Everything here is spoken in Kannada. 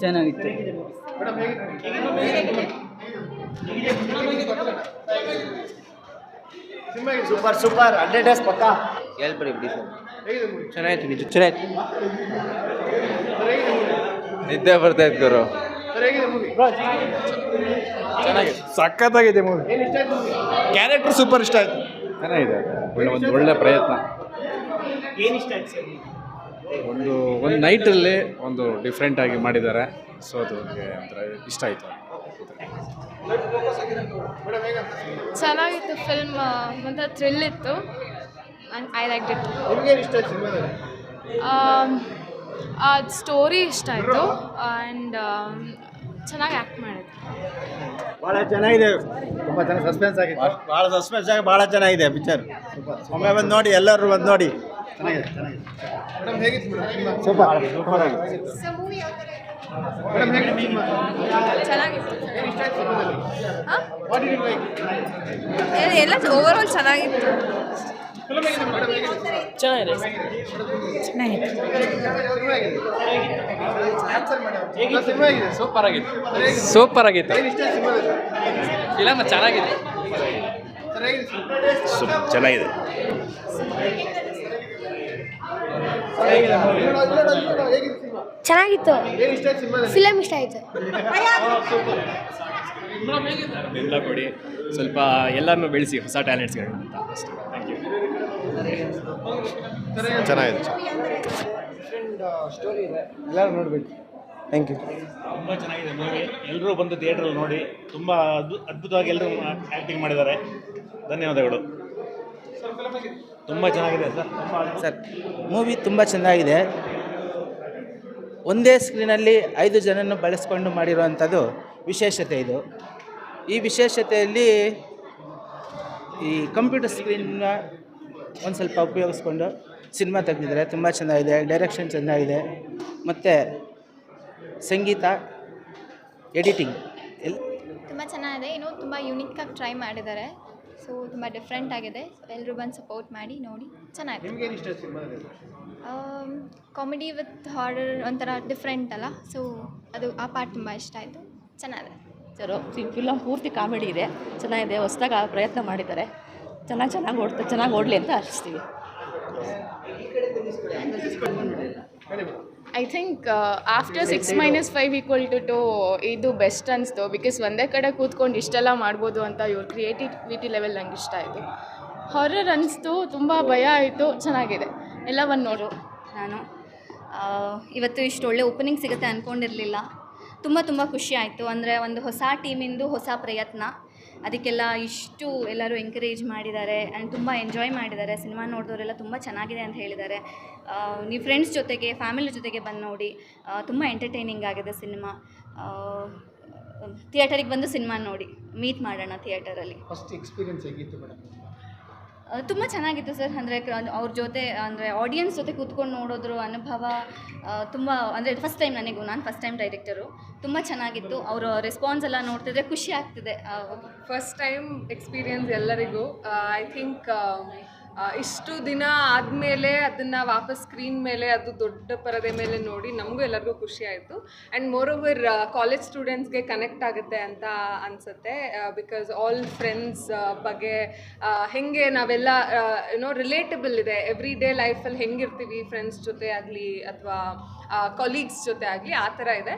ಚೆನ್ನಾಗಿತ್ತು. Super super. ಹಂಡ್ರೆಡ್ ಡೇಸ್ ಪಕ್ಕ? ಹೇಳ್ಬಿಡಿ ಬಿಡಿ ಸರ್. ಚೆನ್ನಾಗಿತ್ತು ನಿಜ ಚೆನ್ನಾಗಿತ್ತು. ನಿದ್ದೆ ಬರ್ತಾ ಇತ್ತು ಗುರು. ಸಖತ್ತಾಗಿದೆ ಮೂವಿ ಕ್ಯಾರೆಕ್ಟರ್ ಸೂಪರ್ ಇಷ್ಟ ಆಯ್ತು. ಚೆನ್ನಾಗಿದೆ ಒಳ್ಳೆ ಒಂದು ಒಳ್ಳೆ ಪ್ರಯತ್ನ. ಏನು ಇಷ್ಟ ಆಯ್ತು ಸರ್ ಒಂದು ಒಂದು ನೈಟಲ್ಲಿ ಒಂದು ಡಿಫ್ರೆಂಟಾಗಿ ಮಾಡಿದ್ದಾರೆ. ಸೊ ಅದು ನನಗೆ ಒಂಥರ ಇಷ್ಟ ಆಯಿತು. ಚೆನ್ನಾಗಿತ್ತು ಫಿಲ್ಮ್ ಒಂಥರ ಥ್ರಿಲ್ ಇತ್ತು. ಐ ಲೈಕ್ ಇಟ್ ನಿಮ್ಗೇನು ಇಷ್ಟ ಆಯ್ತು ಸಿನಿಮಾದಲ್ಲಿ? ಅದು ಸ್ಟೋರಿ ಇಷ್ಟ ಆಯಿತು. ಆ್ಯಂಡ್ ಚೆನ್ನಾಗಿ ಆ್ಯಕ್ಟ್ ಮಾಡಿದ್ರು. ಭಾಳ ಚೆನ್ನಾಗಿದೆ. ತುಂಬ ಚೆನ್ನಾಗಿ ಸಸ್ಪೆನ್ಸ್ ಆಗಿತ್ತು. ಭಾಳ ಸಸ್ಪೆನ್ಸ್ ಆಗಿ ಭಾಳ ಚೆನ್ನಾಗಿದೆ ಪಿಕ್ಚರ್ ಒಮ್ಮೆ ಬಂದು ನೋಡಿ ಎಲ್ಲರೂ ಬಂದು ನೋಡಿ. ಚೆನ್ನಾಗಿದೆ ಚೆನ್ನಾಗಿದೆ ಸೂಪರ್ ಸೂಪರ್ ಆಗಿದೆ ಚೆನ್ನಾಗಿತ್ತು ಎಲ್ಲ ಓವರ್ ಆಲ್ ಚೆನ್ನಾಗಿತ್ತು ಚೆನ್ನಾಗಿದೆ. ಸೂಪರ್ ಆಗಿತ್ತು ಸೂಪರ್ ಆಗಿತ್ತು ಫಿಲಮ್ ಚೆನ್ನಾಗಿದೆ ಚೆನ್ನಾಗಿದೆ. ಚೆನ್ನಾಗಿತ್ತು. ಫಿಲಮ್ ಇಷ್ಟ ಆಯಿತು. ಬೆಂಬಲ ಕೊಡಿ. ಸ್ವಲ್ಪ ಎಲ್ಲರನ್ನು ಬೆಳೆಸಿ ಹೊಸ ಟ್ಯಾಲೆಂಟ್ಸ್ಗಳು ಅಂತ. ಅಷ್ಟೇ ಥ್ಯಾಂಕ್ ಯು ಚೆನ್ನಾಗಿದೆ ಎಲ್ಲರೂ ನೋಡಬೇಕು ಥ್ಯಾಂಕ್ ಯು ತುಂಬ ಚೆನ್ನಾಗಿದೆ ಮೂವಿ ಎಲ್ಲರೂ ಬಂದು ಥಿಯೇಟ್ರಲ್ಲಿ ನೋಡಿ ತುಂಬ ಅದ್ಭು ಅದ್ಭುತವಾಗಿ ಎಲ್ಲರೂ ಆ್ಯಕ್ಟಿಂಗ್ ಮಾಡಿದ್ದಾರೆ. ಧನ್ಯವಾದಗಳು. ತುಂಬ ಚೆನ್ನಾಗಿದೆ ಸರ್ ಸರ್ ಮೂವಿ ತುಂಬ ಚೆನ್ನಾಗಿದೆ. ಒಂದೇ ಸ್ಕ್ರೀನಲ್ಲಿ ಐದು ಜನನ್ನು ಬಳಸ್ಕೊಂಡು ಮಾಡಿರುವಂಥದ್ದು ವಿಶೇಷತೆ ಇದು. ಈ ವಿಶೇಷತೆಯಲ್ಲಿ ಈ ಕಂಪ್ಯೂಟರ್ ಸ್ಕ್ರೀನ್ನ ಒಂದು ಸ್ವಲ್ಪ ಉಪಯೋಗಿಸ್ಕೊಂಡು ಸಿನಿಮಾ ತೆಗೆದಿದ್ದಾರೆ. ತುಂಬ ಚೆನ್ನಾಗಿದೆ ಡೈರೆಕ್ಷನ್ ಚೆನ್ನಾಗಿದೆ. ಮತ್ತು ಸಂಗೀತ ಎಡಿಟಿಂಗ್ ಎಲ್ ತುಂಬ ಚೆನ್ನಾಗಿದೆ. ಇನ್ನೂ ತುಂಬ ಆಗಿ ಟ್ರೈ ಮಾಡಿದ್ದಾರೆ. ಸೊ ತುಂಬ ಡಿಫ್ರೆಂಟ್ ಆಗಿದೆ. ಎಲ್ಲರೂ ಬಂದು ಸಪೋರ್ಟ್ ಮಾಡಿ ನೋಡಿ ಚೆನ್ನಾಗಿದೆ ಕಾಮಿಡಿ ವಿತ್ ಹಾರರ್ ಒಂಥರ ಡಿಫ್ರೆಂಟ್ ಅಲ್ಲ. ಸೊ ಅದು ಆ ಪಾರ್ಟ್ ತುಂಬ ಇಷ್ಟ ಆಯಿತು. ಚೆನ್ನಾಗಿದೆ. ಪಿಕ್ಚರು ಫಿಲಮ್ ಪೂರ್ತಿ ಕಾಮಿಡಿ ಇದೆ. ಚೆನ್ನಾಗಿದೆ. ಹೊಸದಾಗಿ ಆ ಪ್ರಯತ್ನ ಮಾಡಿದ್ದಾರೆ. ಚೆನ್ನಾಗಿ ಚೆನ್ನಾಗಿ ಓಡ್ತಾರೆ ಚೆನ್ನಾಗಿ ಓಡಲಿ ಅಂತ ಆಶಿಸ್ತೀವಿ I think after six minus five equal to two ಇದು ಬೆಸ್ಟ್ ಅನಿಸ್ತು. ಬಿಕಾಸ್ ಒಂದೇ ಕಡೆ ಕೂತ್ಕೊಂಡು ಇಷ್ಟೆಲ್ಲ ಮಾಡ್ಬೋದು ಅಂತ ಇವ್ರ ಕ್ರಿಯೇಟಿವಿಟಿ ಲೆವೆಲ್ ನಂಗೆ ಇಷ್ಟ ಆಯಿತು. ಹೊರರ್ ಅನಿಸ್ತು ತುಂಬ ಭಯ ಆಯಿತು ಚೆನ್ನಾಗಿದೆ. ಎಲ್ಲ ಒಂದು ನೋಡು. ನಾನು ಇವತ್ತು ಇಷ್ಟು ಒಳ್ಳೆ ಓಪನಿಂಗ್ ಸಿಗುತ್ತೆ ಅಂದ್ಕೊಂಡಿರಲಿಲ್ಲ ತುಂಬ ತುಂಬ ಖುಷಿ ಆಯಿತು. ಅಂದರೆ ಒಂದು ಹೊಸ ಟೀಮಿಂದು ಹೊಸ ಪ್ರಯತ್ನ. ಅದಕ್ಕೆಲ್ಲ ಇಷ್ಟು ಎಲ್ಲರೂ ಎಂಕರೇಜ್ ಮಾಡಿದ್ದಾರೆ ಆ್ಯಂಡ್ ತುಂಬ ಎಂಜಾಯ್ ಮಾಡಿದ್ದಾರೆ. ಸಿನಿಮಾ ನೋಡಿದವರೆಲ್ಲ ತುಂಬ ಚೆನ್ನಾಗಿದೆ ಅಂತ ಹೇಳಿದ್ದಾರೆ. ನೀವು ಫ್ರೆಂಡ್ಸ್ ಜೊತೆಗೆ ಫ್ಯಾಮಿಲಿ ಜೊತೆಗೆ ಬಂದು ನೋಡಿ ತುಂಬ ಎಂಟರ್ಟೈನಿಂಗ್ ಆಗಿದೆ ಸಿನಿಮಾ. ಥಿಯೇಟರಿಗೆ ಬಂದು ಸಿನಿಮಾ ನೋಡಿ ಮೀಟ್ ಮಾಡೋಣ ಥಿಯೇಟರಲ್ಲಿ ಫಸ್ಟ್ ಎಕ್ಸ್ಪೀರಿಯನ್ಸ್ ಹೇಗಿತ್ತು ಮೇಡಮ್ ತುಂಬ ಚೆನ್ನಾಗಿತ್ತು ಸರ್. ಅಂದರೆ ಅವ್ರ ಜೊತೆ, ಅಂದರೆ ಆಡಿಯನ್ಸ್ ಜೊತೆ ಕೂತ್ಕೊಂಡು ನೋಡೋದ್ರ ಅನುಭವ ತುಂಬ, ಅಂದರೆ ಫಸ್ಟ್ ಟೈಮ್ ನನಗೂ. ನಾನು ಫಸ್ಟ್ ಟೈಮ್ ಡೈರೆಕ್ಟರು ತುಂಬ ಚೆನ್ನಾಗಿತ್ತು. ಅವರ ರೆಸ್ಪಾನ್ಸ್ ಎಲ್ಲ ನೋಡ್ತಿದ್ರೆ ಖುಷಿ ಆಗ್ತಿದೆ. ಫಸ್ಟ್ ಟೈಮ್ ಎಕ್ಸ್ಪೀರಿಯನ್ಸ್ ಎಲ್ಲರಿಗೂ. ಐ ಥಿಂಕ್ ಇಷ್ಟು ದಿನ ಆದಮೇಲೆ ಅದನ್ನು ವಾಪಸ್ ಸ್ಕ್ರೀನ್ ಮೇಲೆ, ಅದು ದೊಡ್ಡ ಪರದೆ ಮೇಲೆ ನೋಡಿ ನಮಗೂ ಎಲ್ಲರಿಗೂ ಖುಷಿ ಆಯಿತು. ಆ್ಯಂಡ್ ಮೋರ್ ಓವರ್ ಕಾಲೇಜ್ ಸ್ಟೂಡೆಂಟ್ಸ್ಗೆ ಕನೆಕ್ಟ್ ಆಗುತ್ತೆ ಅಂತ ಅನಿಸುತ್ತೆ ಬಿಕಾಸ್ ಆಲ್ ಫ್ರೆಂಡ್ಸ್ ಬಗ್ಗೆ ಹೆಂಗೆ ನಾವೆಲ್ಲ ಏನೋ ರಿಲೇಟಬಲ್ ಇದೆ. ಎವ್ರಿ ಡೇ ಲೈಫಲ್ಲಿ ಹೆಂಗಿರ್ತೀವಿ ಫ್ರೆಂಡ್ಸ್ ಜೊತೆ ಆಗಲಿ ಅಥವಾ ಕೊಲೀಗ್ಸ್ ಜೊತೆ ಆಗಲಿ, ಆ ಥರ ಇದೆ.